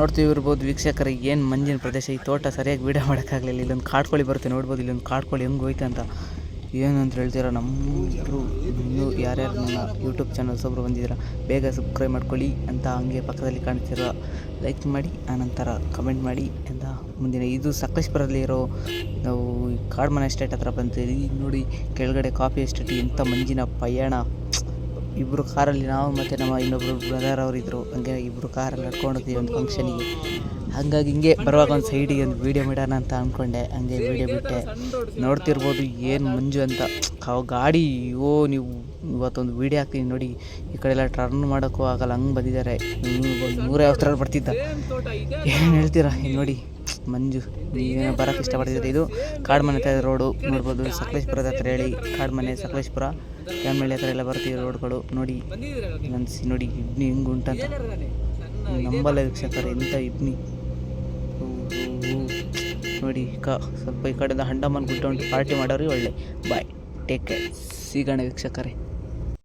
ನೋಡ್ತೀವಿ ಇರ್ಬೋದು ವೀಕ್ಷಕರ ಏನು ಮಂಜಿನ ಪ್ರದೇಶ, ಈ ತೋಟ ಸರಿಯಾಗಿ ವೀಡಿಯೋ ಮಾಡೋಕ್ಕಾಗಲಿಲ್ಲ. ಇಲ್ಲೊಂದು ಕಾಡ್ಕೊಳ್ಳಿ ಬರುತ್ತೆ ನೋಡ್ಬೋದು, ಇಲ್ಲೊಂದು ಕಾಡ್ಕೊಳ್ಳಿ ಹೆಂಗೆ ಹೋಯ್ತು ಅಂತ. ಏನು ಅಂತ ಹೇಳ್ತೀರಾ? ನಮ್ಮಿಬ್ಬರು ಇನ್ನೂ ಯಾರ್ಯಾರು ನನ್ನ ಯೂಟ್ಯೂಬ್ ಚಾನಲ್ಸ್ ಒಬ್ಬರು ಬಂದಿದ್ದೀರಾ, ಬೇಗ ಸಬ್ಸ್ಕ್ರೈಬ್ ಮಾಡ್ಕೊಳ್ಳಿ ಅಂತ ಹಂಗೆ ಪಕ್ಕದಲ್ಲಿ ಕಾಣ್ತಿರೋ ಲೈಕ್ ಮಾಡಿ, ಆನಂತರ ಕಮೆಂಟ್ ಮಾಡಿ ಅಂತ ಮುಂದಿನ ಇದು ಸಕಲೇಶ್ಪುರದಲ್ಲಿ ಇರೋ ನಾವು ಕಾಡ್ಮನೆ ಎಸ್ಟೇಟ್ ಹತ್ರ ಬಂತೀವಿ ನೋಡಿ, ಕೆಳಗಡೆ ಕಾಫಿ ಎಸ್ಟೇಟ್ ಎಂಥ ಮಂಜಿನ ಪಯಣ. ಇಬ್ಬರು ಕಾರಲ್ಲಿ ನಾವು ಮತ್ತು ನಮ್ಮ ಇನ್ನೊಬ್ಬರು ಬ್ರದರ್ ಅವರು ಇದ್ದರು ಹಂಗೆ ಇಬ್ಬರು ಕಾರಲ್ಲಿ ನಡ್ಕೊಂಡು ಹೋಗ್ತೀವಿ ಒಂದು ಫಂಕ್ಷನಿಗೆ ಹಾಗಾಗಿ ಹಿಂಗೆ ಬರುವಾಗ ಒಂದು ಸೈಡಿಗೆ ಒಂದು ವೀಡಿಯೋ ಮಾಡೋಣ ಅಂತ ಅಂದ್ಕೊಂಡೆ ಹಂಗೆ ವೀಡಿಯೋ ಬಿಟ್ಟೆ. ನೋಡ್ತಿರ್ಬೋದು ಏನು ಮಂಜು ಅಂತ. ಆ ಗಾಡಿ ಓ ನೀವು ಇವತ್ತೊಂದು ವೀಡಿಯೋ ಹಾಕ್ತೀನಿ ನೋಡಿ. ಈ ಕಡೆ ಎಲ್ಲ ಟರ್ನ್ ಮಾಡೋಕ್ಕೂ ಆಗಲ್ಲ, ಹಂಗೆ ಬಂದಿದ್ದಾರೆ. ನೂರೈವತ್ತರ ಬರ್ತಿದ್ದ. ಏನು ಹೇಳ್ತೀರಾ? ನೋಡಿ, ಮಂಜು, ನೀವೇನೋ ಬರೋಕ್ಕೆ ಇಷ್ಟಪಡ್ತಿದ್ದೀರಿ? ಇದು ಕಾಡ್ಮನೆ ಹತ್ರ ರೋಡು. ನೋಡ್ಬೋದು, ಸಕಲೇಶ್ಪುರದ ಹತ್ರ ಹೇಳಿ ಕಾಡು ಮನೆ ಸಕಲೇಶ್ಪುರ. ಕ್ಯಾನ್ಮಳ್ಳಿ ಹತ್ರ ಎಲ್ಲ ಬರ್ತೀವಿ ರೋಡ್ಗಳು. ನೋಡಿ ಅನ್ಸಿ ನೋಡಿ, ಇಬ್ನಿ ಹಿಂಗೆ ಉಂಟಂತ. ನಂಬಲ್ಲ ವೀಕ್ಷಕರು ಎಂಥ ಇಬ್ನಿ. ನೋಡಿ, ಕ, ಸ್ವಲ್ಪ ಈ ಕಡೆಯಿಂದ ಹಂಡಮಾನ್ ಗುಡ್ಡ ಉಂಟು. ಪಾರ್ಟಿ ಮಾಡೋರಿ ಒಳ್ಳೆ. ಬಾಯ್. ಟೇಕ್ ಕೇರ್ ಸಿಗೋಣ ವೀಕ್ಷಕರೇ.